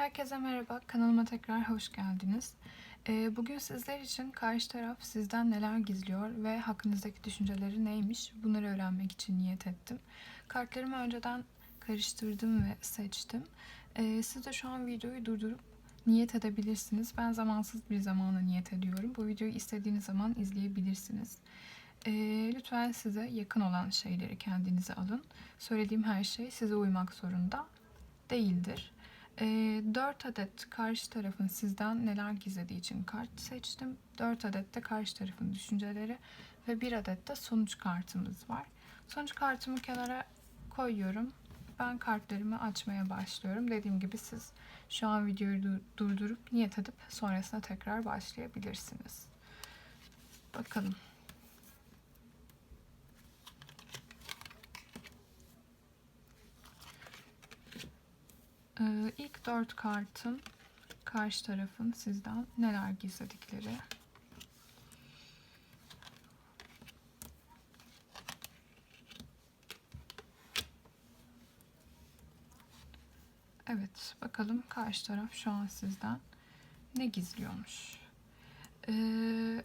Herkese merhaba, kanalıma tekrar hoş geldiniz. Ee, Bugün sizler için karşı taraf sizden neler gizliyor ve hakkınızdaki düşünceleri neymiş bunları öğrenmek için niyet ettim. Kartlarımı önceden karıştırdım ve seçtim. Ee, Siz de şu an videoyu durdurup niyet edebilirsiniz. Ben zamansız bir zamana niyet ediyorum. Bu videoyu istediğiniz zaman izleyebilirsiniz. Ee, Lütfen size yakın olan şeyleri kendinize alın. Söylediğim her şey size uymak zorunda değildir. 4 adet karşı tarafın sizden neler gizlediği için kart seçtim. 4 adet de karşı tarafın düşünceleri ve 1 adet de sonuç kartımız var. Sonuç kartımı kenara koyuyorum. Ben kartlarımı açmaya başlıyorum. Dediğim gibi siz şu an videoyu du- durdurup niyet edip sonrasında tekrar başlayabilirsiniz. Bakalım. Ee, ilk dört kartın karşı tarafın sizden neler gizledikleri. Evet, bakalım karşı taraf şu an sizden ne gizliyormuş. Ee,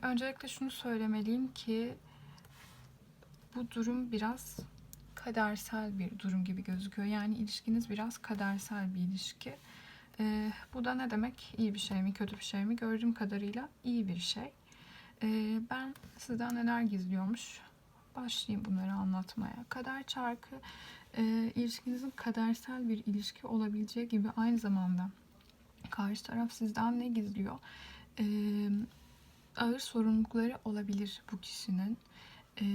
öncelikle şunu söylemeliyim ki bu durum biraz kadersel bir durum gibi gözüküyor. Yani ilişkiniz biraz kadersel bir ilişki. Ee, bu da ne demek? İyi bir şey mi, kötü bir şey mi? Gördüğüm kadarıyla iyi bir şey. Ee, ben sizden neler gizliyormuş? Başlayayım bunları anlatmaya. Kader çarkı e, ilişkinizin kadersel bir ilişki olabileceği gibi aynı zamanda karşı taraf sizden ne gizliyor? Ee, ağır sorumlulukları olabilir bu kişinin. Ee,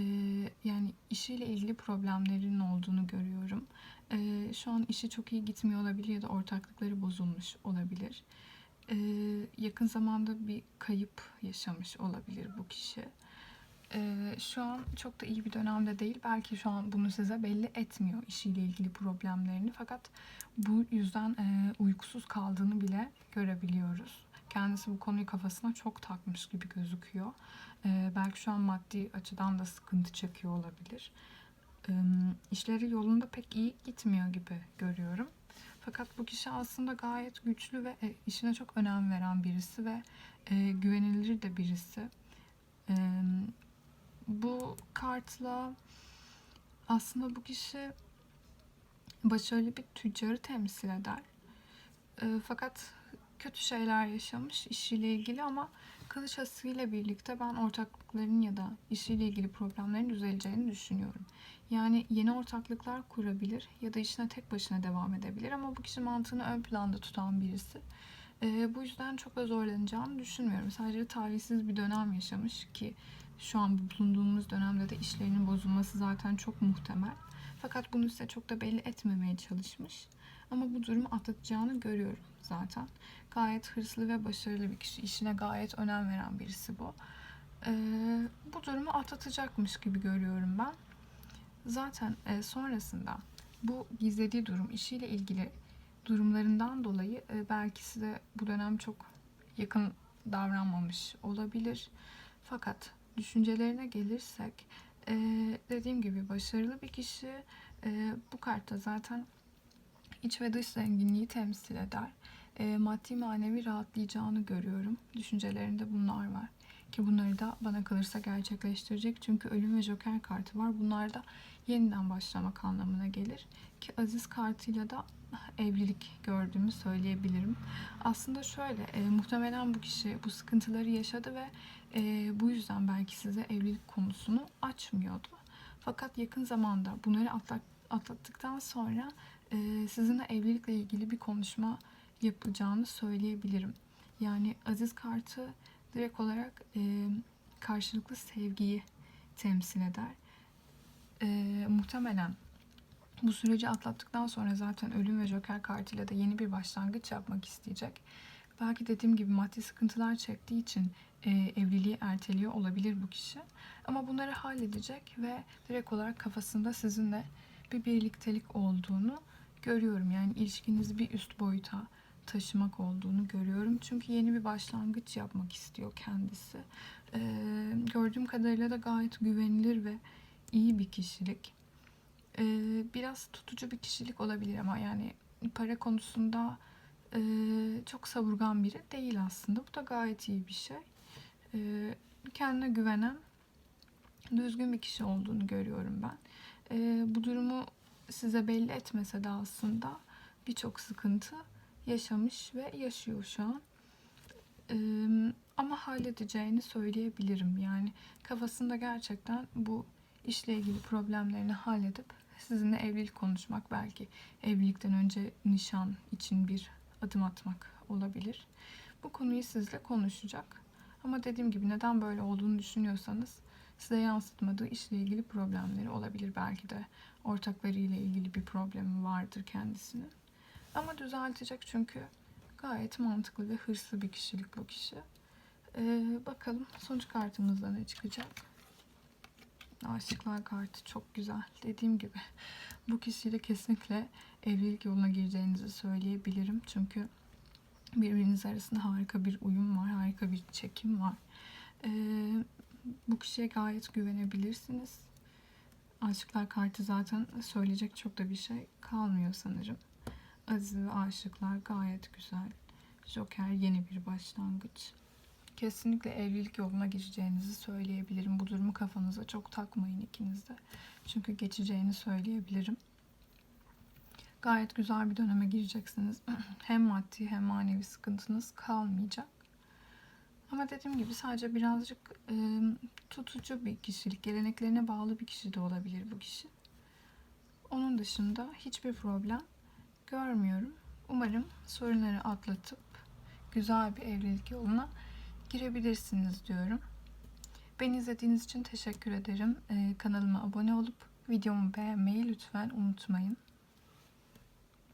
yani işiyle ilgili problemlerin olduğunu görüyorum. Ee, şu an işi çok iyi gitmiyor olabilir ya da ortaklıkları bozulmuş olabilir. Ee, yakın zamanda bir kayıp yaşamış olabilir bu kişi. Ee, şu an çok da iyi bir dönemde değil. Belki şu an bunu size belli etmiyor işiyle ilgili problemlerini. Fakat bu yüzden e, uykusuz kaldığını bile görebiliyoruz. Kendisi bu konuyu kafasına çok takmış gibi gözüküyor. Ee, belki şu an maddi açıdan da sıkıntı çekiyor olabilir. Ee, işleri yolunda pek iyi gitmiyor gibi görüyorum. Fakat bu kişi aslında gayet güçlü ve e, işine çok önem veren birisi ve e, güvenilir de birisi. Ee, bu kartla aslında bu kişi başarılı bir tüccarı temsil eder. Ee, fakat kötü şeyler yaşamış işiyle ilgili ama kılıç asıyla birlikte ben ortaklıkların ya da işiyle ilgili problemlerin düzeleceğini düşünüyorum. Yani yeni ortaklıklar kurabilir ya da işine tek başına devam edebilir ama bu kişi mantığını ön planda tutan birisi. Ee, bu yüzden çok da zorlanacağını düşünmüyorum. Sadece talihsiz bir dönem yaşamış ki şu an bulunduğumuz dönemde de işlerinin bozulması zaten çok muhtemel. Fakat bunu size çok da belli etmemeye çalışmış. Ama bu durumu atlatacağını görüyorum zaten. Gayet hırslı ve başarılı bir kişi. İşine gayet önem veren birisi bu. Ee, bu durumu atlatacakmış gibi görüyorum ben. Zaten e, sonrasında bu gizlediği durum işiyle ilgili durumlarından dolayı e, belki size bu dönem çok yakın davranmamış olabilir. Fakat düşüncelerine gelirsek e, dediğim gibi başarılı bir kişi e, bu kartta zaten iç ve dış zenginliği temsil eder. E, maddi manevi rahatlayacağını görüyorum. Düşüncelerinde bunlar var. Ki bunları da bana kalırsa gerçekleştirecek. Çünkü ölüm ve joker kartı var. Bunlar da yeniden başlamak anlamına gelir. Ki aziz kartıyla da evlilik gördüğümü söyleyebilirim. Aslında şöyle, e, muhtemelen bu kişi bu sıkıntıları yaşadı ve e, bu yüzden belki size evlilik konusunu açmıyordu. Fakat yakın zamanda bunları atlat, atlattıktan sonra sizinle evlilikle ilgili bir konuşma yapacağını söyleyebilirim. Yani aziz kartı direkt olarak e, karşılıklı sevgiyi temsil eder. E, muhtemelen bu süreci atlattıktan sonra zaten ölüm ve joker kartıyla da yeni bir başlangıç yapmak isteyecek. Belki dediğim gibi maddi sıkıntılar çektiği için e, evliliği erteliyor olabilir bu kişi. Ama bunları halledecek ve direkt olarak kafasında sizinle bir birliktelik olduğunu görüyorum. Yani ilişkinizi bir üst boyuta taşımak olduğunu görüyorum. Çünkü yeni bir başlangıç yapmak istiyor kendisi. Ee, gördüğüm kadarıyla da gayet güvenilir ve iyi bir kişilik. Ee, biraz tutucu bir kişilik olabilir ama yani para konusunda e, çok savurgan biri değil aslında. Bu da gayet iyi bir şey. E, kendine güvenen, düzgün bir kişi olduğunu görüyorum ben. E, bu durumu size belli etmese de aslında birçok sıkıntı yaşamış ve yaşıyor şu an. E, ama halledeceğini söyleyebilirim. Yani kafasında gerçekten bu işle ilgili problemlerini halledip sizinle evlilik konuşmak belki evlilikten önce nişan için bir adım atmak olabilir. Bu konuyu sizle konuşacak. Ama dediğim gibi neden böyle olduğunu düşünüyorsanız size yansıtmadığı işle ilgili problemleri olabilir. Belki de ortaklarıyla ilgili bir problemi vardır kendisinin. Ama düzeltecek çünkü gayet mantıklı ve hırslı bir kişilik bu kişi. Ee, bakalım sonuç kartımızda ne çıkacak? Aşıklar kartı çok güzel. Dediğim gibi bu kişiyle kesinlikle evlilik yoluna gireceğinizi söyleyebilirim. Çünkü birbiriniz arasında harika bir uyum var, harika bir çekim var. Ee, bu kişiye gayet güvenebilirsiniz. Aşıklar kartı zaten söyleyecek çok da bir şey kalmıyor sanırım. Aziz ve aşıklar gayet güzel. Joker yeni bir başlangıç. Kesinlikle evlilik yoluna gireceğinizi söyleyebilirim. Bu durumu kafanıza çok takmayın ikiniz de. Çünkü geçeceğini söyleyebilirim. Gayet güzel bir döneme gireceksiniz. hem maddi hem manevi sıkıntınız kalmayacak. Ama dediğim gibi sadece birazcık e, tutucu bir kişilik, geleneklerine bağlı bir kişi de olabilir bu kişi. Onun dışında hiçbir problem görmüyorum. Umarım sorunları atlatıp güzel bir evlilik yoluna girebilirsiniz diyorum. Beni izlediğiniz için teşekkür ederim. Ee, kanalıma abone olup videomu beğenmeyi lütfen unutmayın.